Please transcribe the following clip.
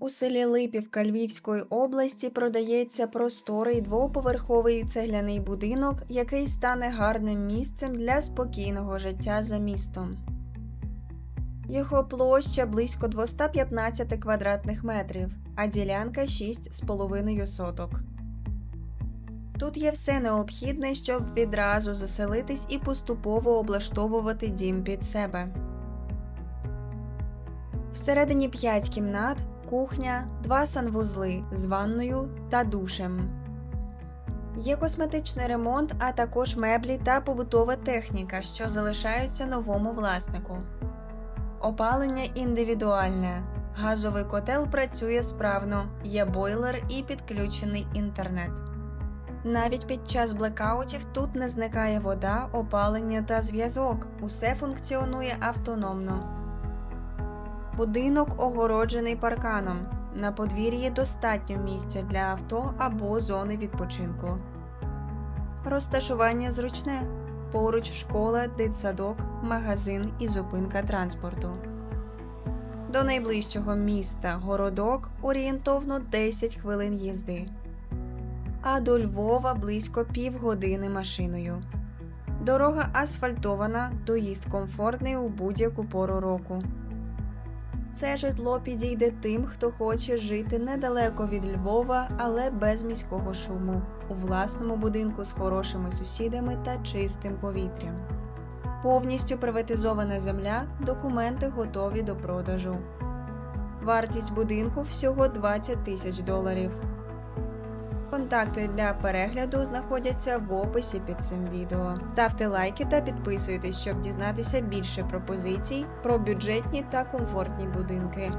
У селі Липівка Львівської області продається просторий двоповерховий цегляний будинок, який стане гарним місцем для спокійного життя за містом. Його площа близько 215 квадратних метрів, а ділянка 6,5 соток. Тут є все необхідне, щоб відразу заселитись і поступово облаштовувати дім під себе. Всередині 5 кімнат, кухня, два санвузли з ванною та душем. Є косметичний ремонт, а також меблі та побутова техніка, що залишаються новому власнику. Опалення індивідуальне. Газовий котел працює справно, є бойлер і підключений інтернет. Навіть під час блекаутів тут не зникає вода, опалення та зв'язок. Усе функціонує автономно. Будинок огороджений парканом. На подвір'ї достатньо місця для авто або зони відпочинку. Розташування зручне. Поруч школа, дитсадок, магазин і зупинка транспорту. До найближчого міста городок орієнтовно 10 хвилин їзди. А до Львова близько півгодини машиною. Дорога асфальтована, доїзд комфортний у будь-яку пору року. Це житло підійде тим, хто хоче жити недалеко від Львова, але без міського шуму, у власному будинку з хорошими сусідами та чистим повітрям. Повністю приватизована земля, документи готові до продажу. Вартість будинку всього 20 тисяч доларів. Контакти для перегляду знаходяться в описі під цим відео. Ставте лайки та підписуйтесь, щоб дізнатися більше пропозицій про бюджетні та комфортні будинки.